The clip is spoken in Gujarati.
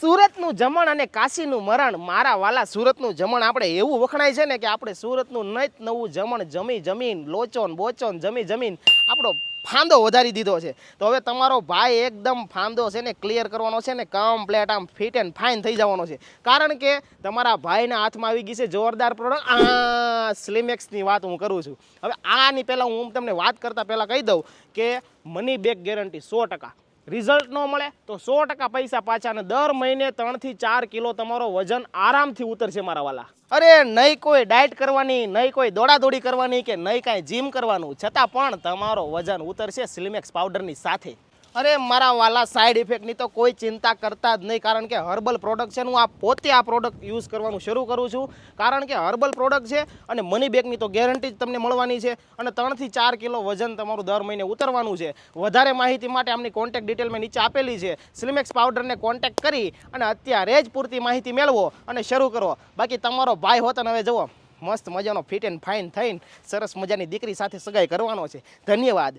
સુરતનું જમણ અને કાશીનું મરણ, મારા વાલા સુરતનું જમણ આપણે એવું વખણાય છે ને કે આપણે સુરતનું નહીં નવું જમણ જમી જમીન, લોચોન, બોચોન, જમી જમીન આપણો ફાંદો વધારી દીધો છે. તો હવે તમારો ભાઈ એકદમ ફાંદો છે ને ક્લિયર કરવાનો છે ને કમ્પ્લેટ આમ ફિટ એન્ડ ફાઇન થઈ જવાનો છે. કારણ કે તમારા ભાઈના હાથમાં આવી ગઈ છે જોરદાર પ્રોડક્ટ આ સ્લિમેક્સની વાત હું કરું છું. હવે આની પહેલાં હું તમને વાત કરતાં પહેલાં કહી દઉં કે મની બેક ગેરંટી સો ટકા. રિઝલ્ટ ન મળે તો સો ટકા પૈસા પાછા અને દર મહિને ત્રણથી ચાર કિલો તમારો વજન આરામથી ઉતરશે મારા વાલા. અરે નહીં કોઈ ડાયટ કરવાની, નહીં કોઈ દોડાદોડી કરવાની કે નહીં કાંઈ જીમ કરવાનું. છતાં પણ તમારો વજન ઉતરશે સ્લિમેક્સ પાવડરની સાથે. અરે, મારા વાલા સાઈડ ઇફેક્ટની તો કોઈ ચિંતા કરતા જ નહીં. કારણ કે હર્બલ પ્રોડક્ટ છે હું આ પોતે આ પ્રોડક્ટ યુઝ કરવાનું શરૂ કરું છું. કારણ કે હર્બલ પ્રોડક્ટ છે અને મની બેગની તો ગેરંટી જ તમને મળવાની છે. અને ત્રણથી ચાર કિલો વજન તમારું દર મહિને ઉતરવાનું છે. વધારે માહિતી માટે આમની કોન્ટેક્ટ ડિટેલ મેં નીચે આપેલી છે. સ્લિમેક્સ પાવડરને કોન્ટેક્ટ કરી અને અત્યારે જ પૂરતી માહિતી મેળવો અને શરૂ કરો. બાકી તમારો ભાઈ હોત હવે જુઓ, મસ્ત મજાનો ફિટ એન્ડ ફાઇન થઈને સરસ મજાની દીકરી સાથે સગાઈ કરવાનો છે. ધન્યવાદ.